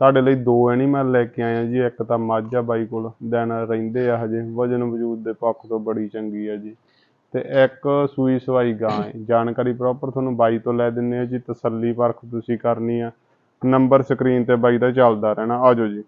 ਤੁਹਾਡੇ ਲਈ ਦੋ ਐਨੀਮਲ ਲੈ ਕੇ ਆਏ ਆ ਜੀ ਇੱਕ ਤਾਂ ਮੱਝ ਆ ਬਾਈ ਕੋਲ ਦਿਨ ਰਹਿੰਦੇ ਆ ਹਜੇ ਵਜਨ ਵਜੂਦ ਦੇ ਪੱਖ ਤੋਂ ਬੜੀ ਚੰਗੀ ਆ ਜੀ। ਤੇ ਇੱਕ ਸੂਈ ਸਵਾਈ ਗਾਂ ਹੈ ਜਾਣਕਾਰੀ ਪ੍ਰੋਪਰ ਤੁਹਾਨੂੰ ਬਾਈ ਤੋਂ ਲੈ ਦਿੰਨੇ ਆ ਜੀ ਤਸੱਲੀ ਪਰਖ ਤੁਸੀਂ ਕਰਨੀ ਆ। ਨੰਬਰ ਸਕਰੀਨ ਤੇ ਬਾਈ ਦਾ ਚੱਲਦਾ ਰਹਿਣਾ ਆਜੋ ਜੀ।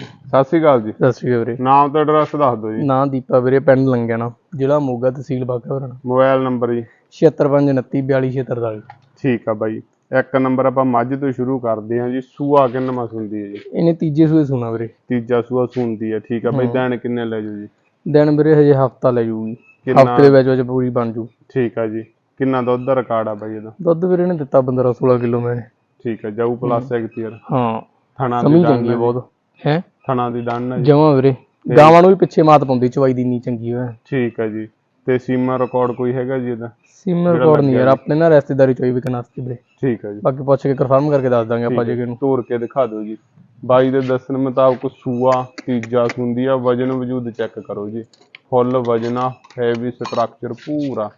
ਸਤਿ ਸ਼੍ਰੀ ਅਕਾਲ ਜੀ। ਸਤਿ ਸ਼੍ਰੀ ਅਕਾਲ ਵੀਰੇ। ਨਾਮ ਤੇ ਐਡਰੈਸ ਦੱਸ ਦਿਓ ਜੀ। ਨਾਂ ਦੀਪਾ ਵੀਰੇ ਪਿੰਡ ਲੰਗਿਆਣਾ ਜ਼ਿਲ੍ਹਾ ਮੋਗਾ ਤਹਿਸੀਲ ਬਾਘਾਪੁਰਾਣਾ ਮੋਬਾਈਲ ਨੰਬਰ ਜੀ। 7529424643 ਠੀਕ ਆ ਬਾਈ। ਇੱਕ ਨੰਬਰ ਆਪਾਂ ਮੱਝ ਤੋਂ ਸ਼ੁਰੂ ਕਰਦੇ ਆ ਜੀ ਸੂਆ ਕਿੰਨਾ ਮਸ ਹੁੰਦੀ ਹੈ ਜੀ? ਇਹਨੇ ਤੀਜੇ ਸੂਏ ਸੁਣਾ ਵੀਰੇ। ਤੀਜਾ ਸੂਆ ਸੁੰਦੀ ਹੈ ਠੀਕ ਆ ਬਾਈ ਹਾਂ। ਦਿਨ ਕਿੰਨੇ ਲੈ ਜਾਓ ਜੀ? ਦਿਨ ਵੀਰੇ ਹਜੇ ਹਫਤਾ ਲੈ ਜੂਗੀ ਕਿੰਨਾ? ਹਫ਼ਤੇ ਦੇ ਵਿੱਚ ਵਿੱਚ ਪੂਰੀ ਬਣ ਜੂ। ਠੀਕ ਆ ਜੀ। ਕਿੰਨਾ ਦੁੱਧ ਦਾ ਰਿਕਾਰਡ ਆ ਬਾਈ ਇਹਦਾ? ਦੁੱਧ ਵੀਰੇ ਨੇ ਦਿੱਤਾ 15 16 ਕਿਲੋ ਮੈਨੇ ਠੀਕ ਆ ਜਾਊ ਪਲੱਸ ਐਕਟੀਅਰ ਹਾਂ। ਥਣਾ ਦੀ ਸਮਝ ਚੰਗੀ ਹੈ ਬਹੁਤ। ਹੈ? ਥਣਾ ਦੀ ਦੰਨ ਹੈ ਜੀ। ਜਮਾ ਵੀਰੇ। ਗਾਵਾਂ ਨੂੰ ਵੀ ਪਿੱਛੇ ਮਾਤ ਪਾਉਂਦੀ ਚਵਾਈ ਦੀ ਇੰਨੀ ਚੰਗੀ ਹੋਇਆ ਠੀਕ ਆ ਜੀ। ਤੇ ਸੀਮਾ ਰਿਕਾਰਡ ਕੋਈ ਹੈਗਾ ਜੀ ਇਹਦਾ? ਸਿਮਰ ਕੋਡ ਨਹੀਂ ਯਾਰ ਆਪਣੇ ਨਾਲ ਰਿਸ਼ਤੇਦਾਰੀ ਚੋਈ ਵਿਕਣ ਵਾਸਤੇ ਵੀਰੇ। ਠੀਕ ਆ ਜੀ। ਬਾਕੀ ਪੁੱਛ ਕੇ ਕਨਫਰਮ ਕਰਕੇ ਦੱਸ ਦਾਂਗੇ ਆਪਾਂ ਜੇ ਕਿਨੂੰ ਤੋੜ ਕੇ ਦਿਖਾ ਦਿਓ ਜੀ। ਬਾਈ ਦੇ ਦੱਸਣ ਮੁਤਾਬਕ ਸੂਆ ਤੀਜਾ ਸੁੰਦੀ ਆ ਵਜਨ ਵਜੂਦ ਚੈੱਕ ਕਰੋ ਜੀ। ਫੁੱਲ ਵਜਨ ਆ ਹੈਵੀ ਸਟਰਕਚਰ ਪੂਰਾ।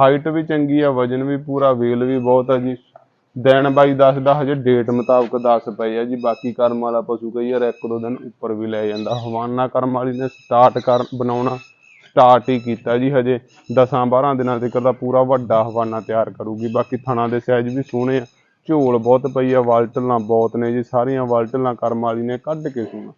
ਹਾਈਟ ਵੀ ਚੰਗੀ ਆ ਵਜਨ ਵੀ ਪੂਰਾ ਵੇਲ ਵੀ ਬਹੁਤ ਆ ਜੀ। ਦਿਨ ਬਾਈ ਦੱਸਦਾ ਹਜੇ ਡੇਟ ਮੁਤਾਬਕ 10 ਪਏ ਆ ਜੀ। ਬਾਕੀ ਕਰਮ ਵਾਲਾ ਪਸ਼ੂ ਕਈ ਵਾਰ ਇੱਕ ਦੋ ਦਿਨ ਉੱਪਰ ਵੀ ਲੈ ਜਾਂਦਾ। ਹਵਾਨਾ ਕਰਮ ਵਾਲੀ ਨੇ ਸਟਾਰਟ ਕਰ ਬਣਾਉਣਾ। ਸਟਾਰਟ ਹੀ ਕੀਤਾ ਜੀ, ਹਜੇ 10 12 ਦਿਨਾਂ ਤੱਕ ਦਾ ਪੂਰਾ ਵੱਡਾ ਹਵਾਨਾ ਤਿਆਰ ਕਰੂਗੀ। ਬਾਕੀ ਥਣਾ ਦੇ ਸਾਈਜ਼ ਵੀ ਸੋਹਣੇ ਆ, ਝੋਲ ਬਹੁਤ ਪਈ ਆ ਵਾਲਟਲਾਂ ਬਹੁਤ ਨੇ ਜੀ, ਸਾਰੀਆਂ ਵਾਲਟਲਾਂ ਕਰਮ ਵਾਲੀ ਨੇ ਕੱਢ ਕੇ ਸੋਣਾ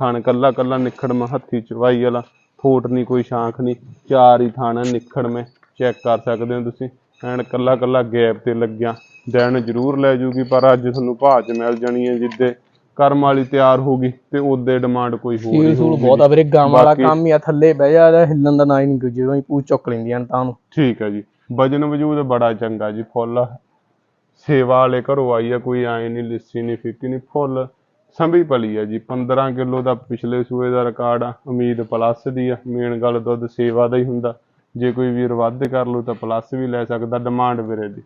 ਥਣ ਕੱਲਾ ਕੱਲਾ ਨਿਖੜਮਾ ਹੱਥੀ ਚਵਾਈ ਵਾਲਾ, ਫੋਟ ਨਹੀਂ ਕੋਈ ਸ਼ਾਂਖ ਨਹੀਂ ਚਾਰ ਹੀ ਥਾਣਾ ਮੈਂ, ਚੈੱਕ ਕਰ ਸਕਦੇ ਹੋ ਤੁਸੀਂ। ਐਨ ਕੱਲਾ ਕੱਲਾ ਗੈਪ ਤੇ ਲੱਗਿਆ, ਦੈਨ ਜ਼ਰੂਰ ਲੈ ਜੂਗੀ, ਪਰ ਅੱਜ ਤੁਹਾਨੂੰ ਭਾਅ ਚ ਮਿਲ ਜਾਣੀ ਹੈ ਜਿੱਦੇ ਕਰਮ ਵਾਲੀ ਤਿਆਰ ਹੋਗੀ ਤੇ ਉਹਦੇ ਡਿਮਾਂਡ ਕੋਈ ਹੋਰ ਹੀ ਸੀਲ ਸੂਲ ਹੋਊਗੀ। ਬਹੁਤ ਆ ਵੀਰੇ ਗਾਵਾਂ ਵਾਲਾ ਬਾਕੀ- ਕੰਮ ਹੀ ਆ ਥੱਲੇ ਬਹਿ ਜਾ ਇਹਦਾ ਹਿੱਲਣ ਦਾ ਨਾਂ ਹੀ ਨਹੀਂ ਕੋਈ ਜਦੋਂ ਹੀ ਪੂਛ ਚੁੱਕ ਲੈਂਦੀਆਂ ਨੇ ਤਾਂ ਨੂੰ। ਠੀਕ ਹੈ ਜੀ। ਵਜਨ ਵਜੂਦ ਬੜਾ ਚੰਗਾ ਜੀ ਫੁੱਲ। ਸੇਵਾ ਵਾਲੇ ਘਰੋਂ ਆਈ ਆ ਕੋਈ ਐ ਨਹੀਂ ਲਿੱਸੀ ਨਹੀਂ ਫਿੱਕੀ ਨਹੀਂ ਫੁੱਲ। ਸੰਭੀ ਪਲੀ ਆ ਜੀ 15 ਕਿਲੋ ਦਾ ਪਿਛਲੇ ਸੂਏ ਦਾ ਰਿਕਾਰਡ ਆ ਉਮੀਦ ਪਲੱਸ ਦੀ ਆ ਮੇਨ ਗੱਲ ਦੁੱਧ ਸੇਵਾ ਦਾ ਹੀ ਹੁੰਦਾ। ਜੇ ਕੋਈ ਵੀਰ ਵੱਧ ਕਰ ਲੂ ਤਾਂ ਪਲੱਸ ਵੀ ਲੈ ਸਕਦਾ ਡਿਮਾਂਡ ਵੀਰੇ ਦੀ।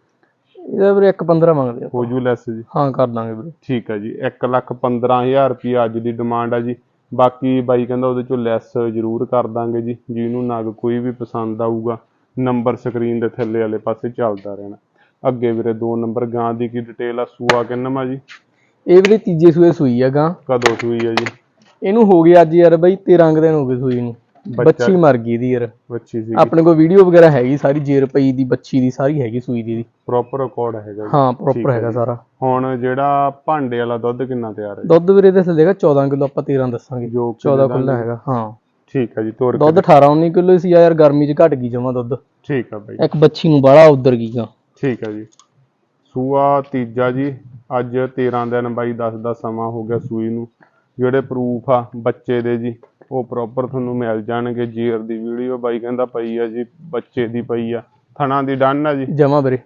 ਇਹਦਾ ਵੀਰੇ ਇੱਕ 15 ਮੰਗਦੇ ਆ। ਹੋ ਜੂ ਲੈਸ ਜੀ। ਹਾਂ ਕਰ ਦਾਂਗੇ ਵੀਰੇ। ਠੀਕ ਹੈ ਜੀ 1 ਲੱਖ 15000 ਰੁਪਏ ਅੱਜ ਦੀ ਡਿਮਾਂਡ ਆ ਜੀ। ਬਾਕੀ ਬਾਈ ਕਹਿੰਦਾ ਉਹਦੇ ਚੋਂ ਲੈਸ ਜ਼ਰੂਰ ਕਰ ਦਾਂਗੇ ਜੀ। ਜਿਹਨੂੰ ਨਗ ਕੋਈ ਵੀ ਪਸੰਦ ਆਊਗਾ ਨੰਬਰ ਸਕਰੀਨ ਦੇ ਥੱਲੇ ਵਾਲੇ ਪਾਸੇ ਚੱਲਦਾ ਰਹਿਣਾ। ਅੱਗੇ ਵੀਰੇ ਦੋ ਨੰਬਰ ਗਾਂ ਦੀ ਕੀ ਡਿਟੇਲ ਆ ਸੂਆ ਕਿੰਨਵਾ ਜੀ? ਇਹ ਵੀਰੇ ਤੀਜੇ ਸੂਏ ਸੂਈ ਆ ਗਾਂ। ਕਦੋਂ ਸੂਈ ਆ ਜੀ? ਇਹਨੂੰ ਹੋ ਗਿਆ ਅੱਜ ਯਾਰ ਬਈ 13 ਕੁ ਦਿਨ ਹੋ ਗਏ ਸੂਈ ਨੂੰ। ਬੱਚਾ- ਮਰ ਗਈ ਦੀ ਯਾਰ। ਬੱਚੀ ਸੀ ਆਪਣੇ ਕੋਲ ਵੀਡੀਓ ਵਗੈਰਾ ਹੈਗੀ ਸਾਰੀ ਜੇਰ ਪਈ ਦੀ ਬੱਚੀ ਦੀ ਸਾਰੀ ਹੈਗੀ ਸੂਈ ਦੀ। ਪ੍ਰੋਪਰ ਰਿਕਾਰਡ ਹੈਗਾ ਜੀ। ਹਾਂ ਪ੍ਰੋਪਰ ਹੈ ਹੈਗਾ ਜੀ। ਸਾਰਾ। ਹੁਣ ਜਿਹੜਾ ਭਾਂਡੇ ਵਾਲਾ ਦੁੱਧ ਕਿੰਨਾ ਤਿਆਰ ਹੈ ਜੀ? ਦੁੱਧ ਵੀਰੇ ਦੇ ਥੱਲੇ ਹੈਗਾ 14 ਕਿਲੋ ਆਪਾਂ 13 ਦੱਸਾਂਗੇ। ਜੋ ਕਿ 14 ਜਿੱਦਾਂ ਕਿਲੋ ਹੈਗਾ ਹਾਂ। ਠੀਕ ਹੈ ਜੀ ਤੋਰ ਕੇ ਦੁੱਧ 18 19 ਕਿਲੋ ਸੀ ਯਾਰ ਗਰਮੀ 'ਚ ਘਟ ਗਈ ਜਮਾ ਦੁੱਧ। ਠੀਕ ਆ ਬਾਈ। ਇੱਕ ਬੱਚੀ ਨੂੰ ਬਾਹਲਾ ਉਧਰ ਗਈ ਗਾ। ਠੀਕ ਹੈ ਜੀ। ਸੂਆ ਤੀਜਾ ਜੀ ਅੱਜ 13 ਦਿਨ ਬਾਈ 10 ਦਾ ਸਮਾਂ ਹੋ ਗਿਆ ਸੂਈ ਨੂੰ। ਜਿਹੜੇ ਪ੍ਰੂਫ ਆ ਬੱਚੇ ਦੇ ਜੀ ਉਹ ਪ੍ਰੋਪਰ ਤੁਹਾਨੂੰ ਮਿਲ ਜਾਣਗੇ ਜੀਰ ਦੀ ਵੀਡੀਓ ਬਾਈ ਕਹਿੰਦਾ ਪਈ ਆ ਜੀ ਬੱਚੇ ਦੀ ਪਈ ਆ ਥਣਾ ਦੀ ਡਨ ਆ ਜੀ। ਜਮਾ ਵੀਰੇ।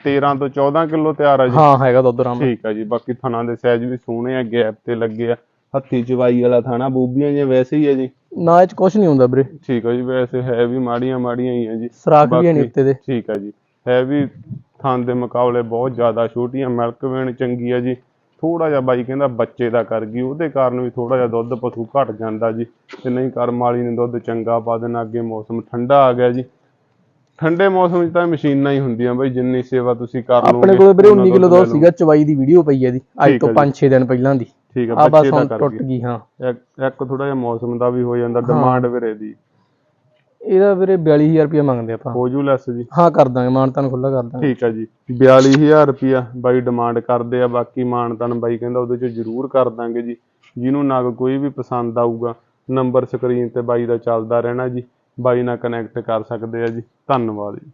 13 ਤੋਂ 14 ਕਿਲੋ ਤਿਆਰ ਆ ਜੀ। ਹਾਂ ਹੈਗਾ ਦੁੱਧ ਰਾਮ ਠੀਕ ਆ ਜੀ ਬਾਕੀ ਥਣਾ ਦੇ ਸਾਈਜ਼ ਵੀ ਸੋਹਣੇ ਆ ਗੈਪ ਤੇ ਲੱਗੇ ਆ। ਹੱਥੀ ਚਵਾਈ ਵਾਲਾ ਥਾਣਾ ਬੂਬੀਆਂ ਜੇ ਵੈਸੇ ਹੀ ਆ ਜੀ। ਨਾ ਇਹ 'ਚ ਕੁਝ ਨਹੀਂ ਹੁੰਦਾ ਵੀਰੇ। ਠੀਕ ਆ ਜੀ ਵੈਸੇ ਹੈ ਵੀ ਮਾੜੀਆਂ ਮਾੜੀਆਂ ਹੀ ਆ ਜੀ। ਸਰਾਖ ਵੀ ਹੈ ਨੀ ਬਾਕੀ- ਉੱਤੇ ਦੇ। ਠੀਕ ਆ ਜੀ। ਹੈ ਵੀ ਥਣ ਦੇ ਮੁਕਾਬਲੇ ਬਹੁਤ ਜ਼ਿਆਦਾ ਛੋਟੀਆਂ ਮਿਲਕ ਵੇਣ ਚੰਗੀ ਆ ਜੀ। ਥੋੜਾ ਜਿਹਾ ਬਾਈ ਕਹਿੰਦਾ ਬੱਚੇ ਦਾ ਕਰ ਗਈ ਉਹਦੇ ਕਾਰਨ ਵੀ ਥੋੜਾ ਜਿਹਾ ਦੁੱਧ ਪਸ਼ੂ ਘਟ ਜਾਂਦਾ ਜੀ ਤੇ ਨਹੀਂ ਕਰਮ ਵਾਲੀ ਨੇ ਦੁੱਧ ਚੰਗਾ ਪਾ ਦੇਣਾ ਅੱਗੇ ਮੌਸਮ ਠੰਡਾ ਆ ਗਿਆ ਜੀ। ਠੰਡੇ ਮੌਸਮ 'ਚ ਤਾਂ ਮਸ਼ੀਨਾਂ ਹੀ ਹੁੰਦੀਆਂ ਬਈ ਜਿੰਨੀ ਸੇਵਾ ਤੁਸੀਂ ਕਰ ਲਓਗੇ ਆਪਣੇ ਕੋਲ ਵੀਰੇ ਉਨਾ 19 ਕਿਲੋ ਦੁੱਧ ਸੀਗਾ ਚਵਾਈ ਦੀ ਵੀਡੀਓ ਪਈ ਹੈ ਦੀ ਅੱਜ ਤੋਂ ਆ ਜੀ। 5-6 ਦਿਨ ਪਹਿਲਾਂ ਦੀ। ਠੀਕ ਆ ਬੱਚੇ ਦਾ ਟੁੱਟ ਗਈ। ਹਾਂ। ਇੱਕ ਥੋੜਾ ਜਿਹਾ ਮੌਸਮ ਦਾ ਵੀ ਹੋ ਜਾਂਦਾ ਡਿਮਾਂਡ ਵੀਰੇ ਦੀ। ਇਹਦਾ ਵੀਰੇ 42000 ਰੁਪਏ ਮੰਗਦੇ ਆਪਾਂ। ਹੋ ਜੂ ਲੈਸ ਜੀ। ਹਾਂ ਕਰ ਦਾਂਗੇ ਮਾਨਤਾਨ ਖੁੱਲਾ ਕਰ ਦਾਂਗੇ। ਠੀਕ ਆ ਜੀ। 42000 ਰੁਪਿਆ ਬਾਈ ਡਿਮਾਂਡ ਕਰਦੇ ਆ ਬਾਕੀ ਮਾਨਤਨ ਬਾਈ ਕਹਿੰਦਾ ਉਹਦੇ ਚ ਜ਼ਰੂਰ ਕਰ ਦਾਂਗੇ ਜੀ। ਜਿਹਨੂੰ ਨਗ ਕੋਈ ਵੀ ਪਸੰਦ ਆਊਗਾ ਨੰਬਰ ਸਕਰੀਨ ਤੇ ਬਾਈ ਦਾ ਚੱਲਦਾ ਰਹਿਣਾ ਜੀ। ਬਾਈ ਨਾਲ ਕਨੈਕਟ ਕਰ ਸਕਦੇ ਆ ਜੀ। ਧੰਨਵਾਦ ਜੀ।